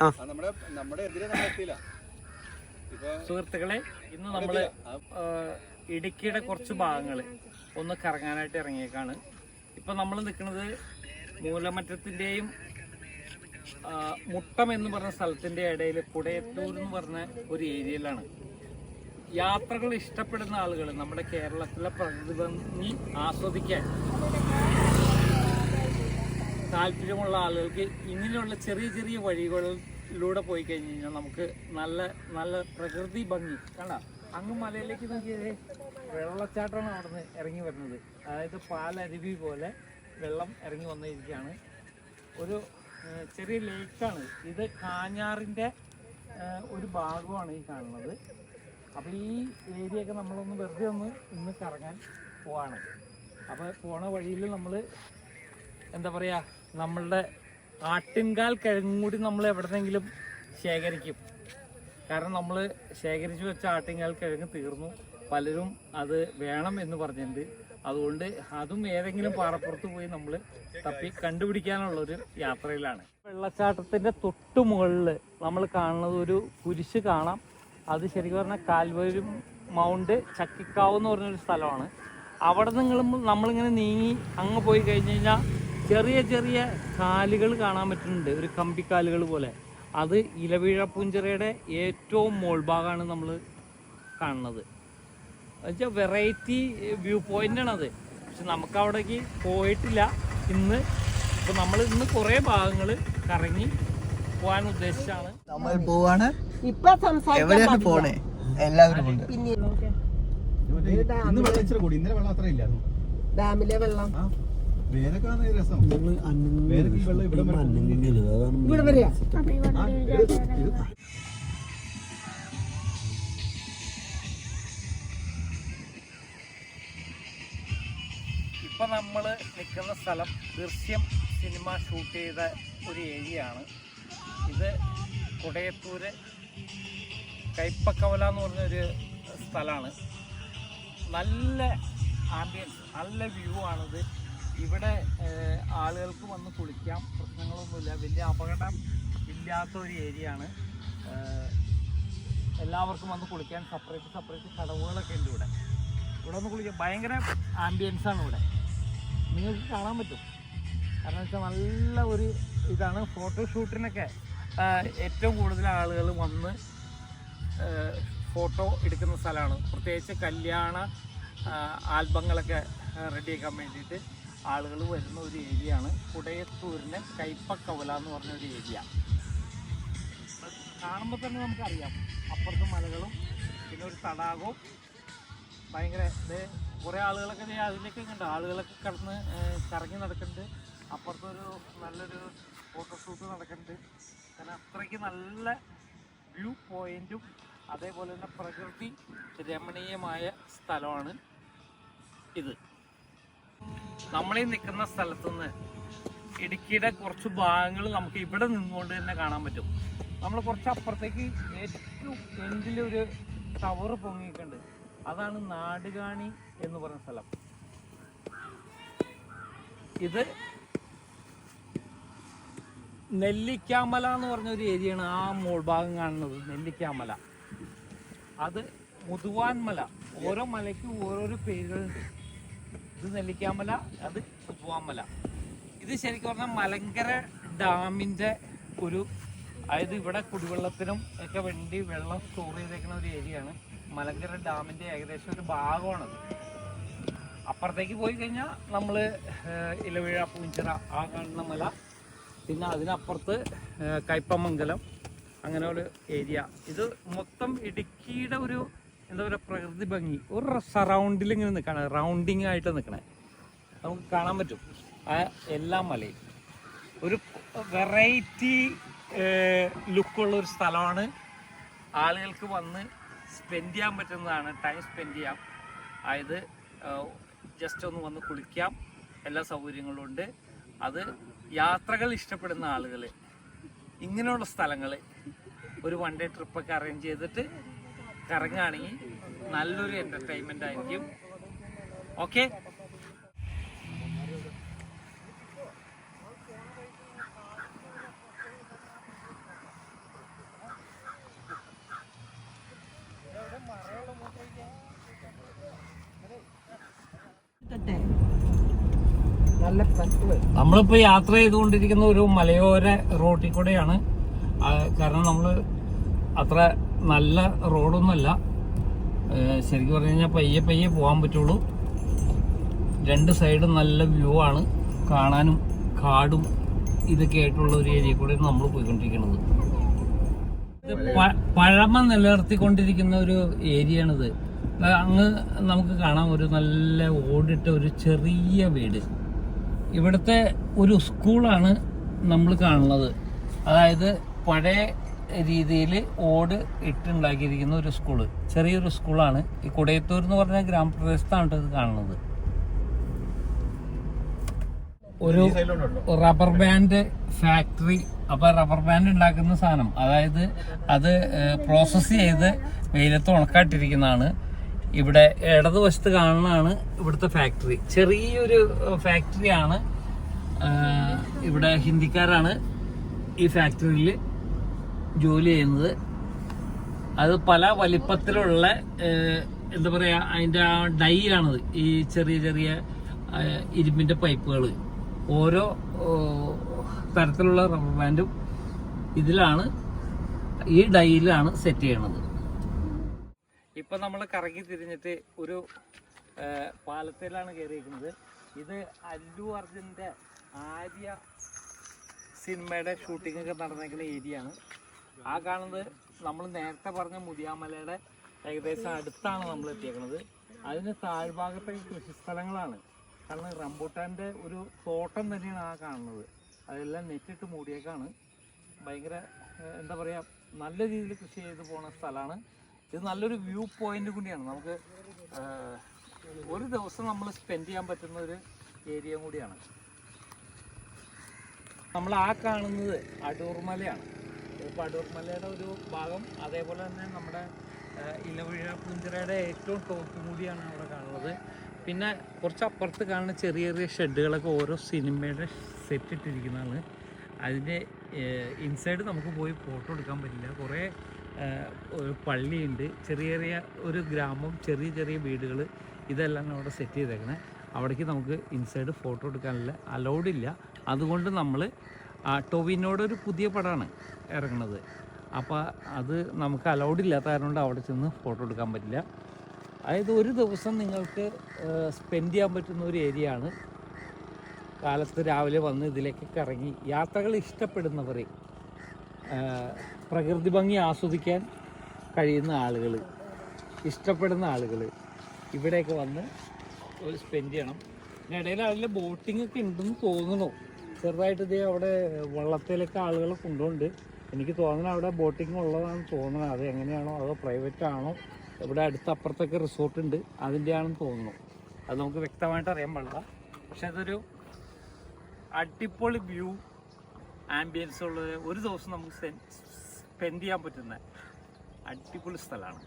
ആ. കൂടി സുഹൃത്തുക്കളെ ഇന്ന് നമ്മൾ ഇടുക്കിയുടെ കുറച്ച് ഭാഗങ്ങൾ ഒന്ന് കറങ്ങാനായിട്ട് ഇറങ്ങിയേക്കാണ്. ഇപ്പൊ നമ്മൾ നിൽക്കുന്നത് മൂലമറ്റത്തിന്റെയും മുട്ടം എന്ന് പറഞ്ഞ സ്ഥലത്തിന്റെ ഇടയിൽ കുടയത്തൂർ എന്ന് പറഞ്ഞ ഒരു ഏരിയയിലാണ്. യാത്രകൾ ഇഷ്ടപ്പെടുന്ന ആളുകൾ നമ്മുടെ കേരളത്തിലെ പ്രകൃതി ഭംഗി ആസ്വദിക്കാൻ താല്പര്യമുള്ള ആളുകൾക്ക് ഇങ്ങനെയുള്ള ചെറിയ ചെറിയ വഴികളിലൂടെ പോയി കഴിഞ്ഞ് കഴിഞ്ഞാൽ നമുക്ക് നല്ല നല്ല പ്രകൃതി ഭംഗി. കണ്ട? അങ്ങ് മലയിലേക്ക് നോക്കിയത് വെള്ളച്ചാട്ടമാണ് അവിടെ നിന്ന് ഇറങ്ങി വരുന്നത്. അതായത് പാലരുവി പോലെ വെള്ളം ഇറങ്ങി വന്നിരിക്കുകയാണ്. ഒരു ചെറിയ ലേക്കാണ്. ഇത് കാഞ്ഞാറിന്റെ ഒരു ഭാഗമാണ് ഈ കാണുന്നത്. അപ്പോൾ ഈ ഏരിയയൊക്കെ നമ്മളൊന്ന് വെറുതെ ഒന്ന് ഇന്ന് കറങ്ങാൻ പോവാണ്. അപ്പോൾ പോണ വഴിയിൽ നമ്മൾ എന്താ പറയുക നമ്മളുടെ ആട്ടിൻകാൽ കിഴങ്ങും കൂടി നമ്മൾ എവിടെന്നെങ്കിലും ശേഖരിക്കും. കാരണം നമ്മൾ ശേഖരിച്ചു വെച്ച ആട്ടിൻകാൽ കിഴങ്ങ് തീർന്നു. പലരും അത് വേണം എന്ന് പറഞ്ഞിട്ടുണ്ട്. അതുകൊണ്ട് അതും ഏതെങ്കിലും പാറപ്പുറത്ത് പോയി നമ്മൾ തപ്പി കണ്ടുപിടിക്കാനുള്ള ഒരു യാത്രയിലാണ്. വെള്ളച്ചാട്ടത്തിന്റെ തൊട്ടു മുകളിൽ നമ്മൾ കാണുന്നത് ഒരു കുരിശ് കാണാം. അത് ശരിക്കും പറഞ്ഞാൽ കാൽവരും മൗണ്ട് ചക്കിക്കാവ് എന്ന് പറഞ്ഞൊരു സ്ഥലമാണ്. അവിടെ നിങ്ങളും നമ്മളിങ്ങനെ നീങ്ങി അങ്ങ് പോയി കഴിഞ്ഞ് കഴിഞ്ഞാൽ ചെറിയ ചെറിയ കാലുകൾ കാണാൻ പറ്റുന്നുണ്ട്. ഒരു കമ്പിക്കാലുകൾ പോലെ. അത് ഇലവീഴ പൂഞ്ചിറയുടെ ഏറ്റവും മോൾഭാഗമാണ് നമ്മൾ കാണുന്നത്. എന്നുവെച്ചാൽ വെറൈറ്റി വ്യൂ പോയിന്റ് ആണ് അത് പക്ഷെ നമുക്ക് അവിടേക്ക് പോയിട്ടില്ല. ഇന്ന് ഇപ്പൊ നമ്മൾ ഇന്ന് കുറേ ഭാഗങ്ങൾ കറങ്ങി പോകാൻ ഉദ്ദേശിച്ചാണ്. നമ്മൾ പോവാണ്. ഇപ്പൊ സംസാരിക്കാൻ പോണേ? എല്ലാവരും ഉണ്ട്. പിന്നെ ഡാമിലെ വെള്ളം. ഇവിടെ വരെയാ ഇപ്പൊ നമ്മൾ നിൽക്കുന്ന സ്ഥലം ദൃശ്യം സിനിമ ഷൂട്ട് ചെയ്ത ഒരു ഏരിയ ആണ്. ഇത് കുടയത്തൂര് കൈപ്പക്കവല എന്ന് പറഞ്ഞൊരു സ്ഥലമാണ്. നല്ല ആംബിയൻസ് നല്ല വ്യൂ ആണിത്. ഇവിടെ ആളുകൾക്ക് വന്ന് കുളിക്കാം. പ്രശ്നങ്ങളൊന്നുമില്ല. വലിയ അപകടം ഇല്ലാത്ത ഒരു ഏരിയ ആണ് എല്ലാവർക്കും വന്ന് കുളിക്കാൻ സെപ്പറേറ്റ് സെപ്പറേറ്റ് കടവുകളൊക്കെ ഉണ്ട് ഇവിടെ. ഇവിടെ ഒന്ന് കുളിക്കാം ഭയങ്കര ആംബിയൻസ് ആണ് ഇവിടെ. നിങ്ങൾക്ക് കാണാൻ പറ്റും. കാരണം വെച്ചാൽ നല്ല ഒരു ഇതാണ്. ഫോട്ടോഷൂട്ടിനൊക്കെ ഏറ്റവും കൂടുതൽ ആളുകൾ വന്ന് ഫോട്ടോ എടുക്കുന്ന സ്ഥലമാണ്. പ്രത്യേകിച്ച് കല്യാണ ആൽബങ്ങളൊക്കെ റെഡിയാക്കാൻ വേണ്ടിയിട്ട്. ആളുകൾ വരുന്ന ഒരു ഏരിയ ആണ്. കുടയത്തൂരിന് കൈപ്പക്കവല എന്ന് പറഞ്ഞ ഒരു ഏരിയ കാണുമ്പോൾ തന്നെ നമുക്കറിയാം. അപ്പുറത്ത് മലകളും പിന്നെ ഒരു തടാകവും. ഭയങ്കര കുറേ ആളുകളൊക്കെ അതിലേക്ക് കണ്ട് ആളുകളൊക്കെ കടന്ന് കറങ്ങി നടക്കുന്നുണ്ട് അപ്പുറത്തൊരു നല്ലൊരു ഫോട്ടോഷൂട്ട് നടക്കുന്നുണ്ട് കാരണം അത്രയ്ക്ക് നല്ല വ്യൂ പോയിന്റും അതേപോലെ തന്നെ പ്രകൃതി രമണീയമായ സ്ഥലമാണ് ഇത്. നമ്മളീ നിൽക്കുന്ന സ്ഥലത്തുനിന്ന് ഇടുക്കിയുടെ കുറച്ച് ഭാഗങ്ങൾ നമുക്ക് ഇവിടെ നിന്നുകൊണ്ട് തന്നെ കാണാൻ പറ്റും. നമ്മൾ കുറച്ച് അപ്പുറത്തേക്ക് ഏറ്റവും എൻഡിലൊരു ടവർ പൊങ്ങിയിട്ടുണ്ട്. അതാണ് നാടുകാണി എന്ന് പറയുന്ന സ്ഥലം. ഇത് നെല്ലിക്കാമല എന്ന് പറഞ്ഞ ഒരു ഏരിയയാണ് ആ മോൾ ഭാഗം കാണുന്നത് നെല്ലിക്കാമല. അത് മുതുവാൻമല. ഓരോ മലയ്ക്കും ഓരോരോ പേരുകളുണ്ട്. ഇത് നെല്ലിക്കാമല അത് പൂവാമല. ഇത് ശരിക്കും പറഞ്ഞാൽ മലങ്കര ഡാമിന്റെ ഒരു അതായത് ഇവിടെ കുടിവെള്ളത്തിനും ഒക്കെ വേണ്ടി വെള്ളം സ്റ്റോർ ചെയ്തേക്കുന്ന ഒരു ഏരിയ ആണ്. മലങ്കര ഡാമിന്റെ ഏകദേശം ഒരു ഭാഗമാണത്. അപ്പുറത്തേക്ക് പോയി കഴിഞ്ഞാൽ നമ്മൾ ഇലവിഴ പൂഞ്ചിറ ആ കാണുന്ന മല. പിന്നെ അതിനപ്പുറത്ത് കയ്പമംഗലം അങ്ങനെ ഒരു ഏരിയ ഇത് മൊത്തം ഇടുക്കിയുടെ ഒരു എന്താ പറയുക പ്രകൃതി ഭംഗി. ഒരു സറൗണ്ടിൽ ഇങ്ങനെ നിൽക്കണം റൗണ്ടിങ് ആയിട്ട് നിൽക്കണേ നമുക്ക് കാണാൻ പറ്റും. ആ എല്ലാ മലയും. ഒരു വെറൈറ്റി ലുക്കുള്ള ഒരു സ്ഥലമാണ്. ആളുകൾക്ക് വന്ന് സ്പെൻഡ് ചെയ്യാൻ പറ്റുന്നതാണ്. ടൈം സ്പെൻഡ് ചെയ്യാം. അതായത് ജസ്റ്റ് ഒന്ന് വന്ന് കുളിക്കാം. എല്ലാ സൗകര്യങ്ങളും ഉണ്ട്. അത് യാത്രകൾ ഇഷ്ടപ്പെടുന്ന ആളുകൾ ഇങ്ങനെയുള്ള സ്ഥലങ്ങൾ ഒരു വൺ ഡേ ട്രിപ്പൊക്കെ അറേഞ്ച് ചെയ്തിട്ട് കറങ്ങുകയാണെങ്കിൽ നല്ലൊരു എന്റർടൈൻമെന്റ് ആയിരിക്കും. ഓക്കെ നമ്മളിപ്പോ യാത്ര ചെയ്തുകൊണ്ടിരിക്കുന്ന ഒരു മലയോര റോട്ടിൽ കൂടെയാണ്. കാരണം നമ്മൾ അത്ര നല്ല റോഡൊന്നുമല്ല. ശരിക്കും പറഞ്ഞു കഴിഞ്ഞാൽ പയ്യെ പയ്യെ പോകാൻ പറ്റുള്ളൂ. രണ്ട് സൈഡും നല്ല വ്യൂ ആണ്. കാണാനും കാടും ഇതൊക്കെ ആയിട്ടുള്ള ഒരു ഏരിയ കൂടെ നമ്മൾ പോയിക്കൊണ്ടിരിക്കുന്നത്. പഴമ നിലനിർത്തിക്കൊണ്ടിരിക്കുന്ന ഒരു ഏരിയ ആണിത് അങ്ങ് നമുക്ക് കാണാം ഒരു നല്ല ഓടിട്ട ഒരു ചെറിയ വീട്. ഇവിടുത്തെ ഒരു സ്കൂളാണ് നമ്മൾ കാണുന്നത്. അതായത് പഴയ രീതിയിൽ ഓട് ഇട്ടുണ്ടാക്കിയിരിക്കുന്ന ഒരു സ്കൂൾ. ചെറിയൊരു സ്കൂളാണ്. ഈ കുടയത്തൂർ എന്ന് പറഞ്ഞ ഗ്രാമപ്രദേശത്താണ് ഇത് കാണുന്നത്. ഒരു റബ്ബർ ബാൻഡ് ഫാക്ടറി. അപ്പൊ റബ്ബർ ബാൻഡ് ഉണ്ടാക്കുന്ന സാധനം. അതായത് അത് പ്രോസസ് ചെയ്ത് വെയിലത്ത് ഉണക്കാട്ടിരിക്കുന്നതാണ്. ഇവിടെ ഇടതുവശത്ത് കാണുന്നതാണ് ഇവിടുത്തെ ഫാക്ടറി. ചെറിയൊരു ഫാക്ടറിയാണ് ഇവിടെ ഹിന്ദിക്കാരാണ് ഈ ഫാക്ടറിയിൽ ജോലി ചെയ്യുന്നത്. അത് പല വലിപ്പത്തിലുള്ള എന്താ പറയാ അതിന്റെ ആ ഡൈ ആണത് ഈ ചെറിയ ചെറിയ ഇരുമ്പിന്റെ പൈപ്പുകൾ ഓരോ തരത്തിലുള്ള റബ്ബർ ബാൻഡും ഇതിലാണ് ഈ ഡൈയിലാണ് സെറ്റ് ചെയ്യണത്. ഇപ്പൊ നമ്മൾ കറങ്ങി തിരിഞ്ഞിട്ട് ഒരു പാലത്തിലാണ് കയറിയിരിക്കുന്നത് ഇത് അല്ലു അർജുന്റെ ആര്യ സിനിമയുടെ ഷൂട്ടിംഗ് ഒക്കെ നടന്നിരിക്കുന്ന ഏരിയ ആണ് ആ കാണുന്നത് നമ്മൾ നേരത്തെ പറഞ്ഞ മുതിയാമലയുടെ ഏകദേശം അടുത്താണ് നമ്മൾ എത്തിയേക്കുന്നത് അതിന് താഴ്ഭാഗത്തെ കൃഷി സ്ഥലങ്ങളാണ്. കാരണം റംബൂട്ടാന്റെ ഒരു തോട്ടം തന്നെയാണ് ആ കാണുന്നത്. അതെല്ലാം നെറ്റിട്ട് മൂടിയേക്കാണ്. ഭയങ്കര എന്താ പറയുക നല്ല രീതിയിൽ കൃഷി ചെയ്ത് പോണ സ്ഥലമാണ്. ഇത് നല്ലൊരു വ്യൂ പോയിന്റ് കൂടിയാണ്. നമുക്ക് ഒരു ദിവസം നമ്മൾ സ്പെൻഡ് ചെയ്യാൻ പറ്റുന്ന ഒരു ഏരിയ കൂടിയാണ്. നമ്മൾ ആ കാണുന്നത് അടൂർമലയാണ് ഇപ്പോൾ അടൂർമലയുടെ ഒരു ഭാഗം അതേപോലെ തന്നെ നമ്മുടെ ഇലവഴ പുഞ്ചിറയുടെ ഏറ്റവും ടോപ്പ് കൂടിയാണ് അവിടെ കാണുന്നത്. പിന്നെ കുറച്ച് അപ്പുറത്ത് കാണുന്ന ചെറിയ ചെറിയ ഷെഡുകളൊക്കെ ഓരോ സിനിമയുടെ സെറ്റ് ഇട്ടിരിക്കുന്നതാണ്. അതിന്റെ ഇൻസൈഡ് നമുക്ക് പോയി ഫോട്ടോ എടുക്കാൻ പറ്റില്ല. കുറേ ഒരു പള്ളിയുണ്ട്. ചെറിയ ചെറിയ ഒരു ഗ്രാമം ചെറിയ ചെറിയ വീടുകൾ ഇതെല്ലാം അവിടെ സെറ്റ് ചെയ്തേക്കണേ. അവിടേക്ക് നമുക്ക് ഇൻസൈഡ് ഫോട്ടോ എടുക്കാനുള്ള അലൗഡ് ഇല്ല. അതുകൊണ്ട് നമ്മൾ ടൊവിനോട് ഒരു പുതിയ പടമാണ് ഇറങ്ങുന്നത് അപ്പോൾ അത് നമുക്ക് അലൗഡ് ഇല്ലാത്ത കാരണം കൊണ്ട് അവിടെ ചെന്ന് ഫോട്ടോ എടുക്കാൻ പറ്റില്ല. അതായത് ഒരു ദിവസം നിങ്ങൾക്ക് സ്പെൻഡ് ചെയ്യാൻ പറ്റുന്ന ഒരു ഏരിയ ആണ്. കാലത്ത് രാവിലെ വന്ന് ഇതിലേക്കൊക്കെ ഇറങ്ങി യാത്രകൾ ഇഷ്ടപ്പെടുന്നവർ പ്രകൃതി ഭംഗി ആസ്വദിക്കാൻ കഴിയുന്ന ആളുകൾ ഇഷ്ടപ്പെടുന്ന ആളുകൾ ഇവിടെയൊക്കെ വന്ന് സ്പെൻഡ് ചെയ്യണം. ഇടയിൽ അതിൽ ബോട്ടിംഗ് ഒക്കെ ഉണ്ടെന്ന് തോന്നുന്നു. ചെറുതായിട്ട് ഇതേ അവിടെ വള്ളത്തിലൊക്കെ ആളുകൾ കൊണ്ടുപോകുന്നുണ്ട്. എനിക്ക് തോന്നുന്നത് അവിടെ ബോട്ടിംഗ് ഉള്ളതാണ് തോന്നുന്നത് അത് എങ്ങനെയാണോ അതോ പ്രൈവറ്റ് ആണോ ഇവിടെ അടുത്ത അപ്പുറത്തൊക്കെ റിസോർട്ട് ഉണ്ട് അതിന്റെ ആണെന്ന് തോന്നുന്നു അത് നമുക്ക് വ്യക്തമായിട്ട് അറിയാൻ പാടില്ല. പക്ഷെ അതൊരു അടിപൊളി വ്യൂ ആംബിയൻസ് ഉള്ള ഒരു ദിവസം നമുക്ക് സ്പെൻഡ് ചെയ്യാൻ പറ്റുന്ന അടിപൊളി സ്ഥലമാണ്.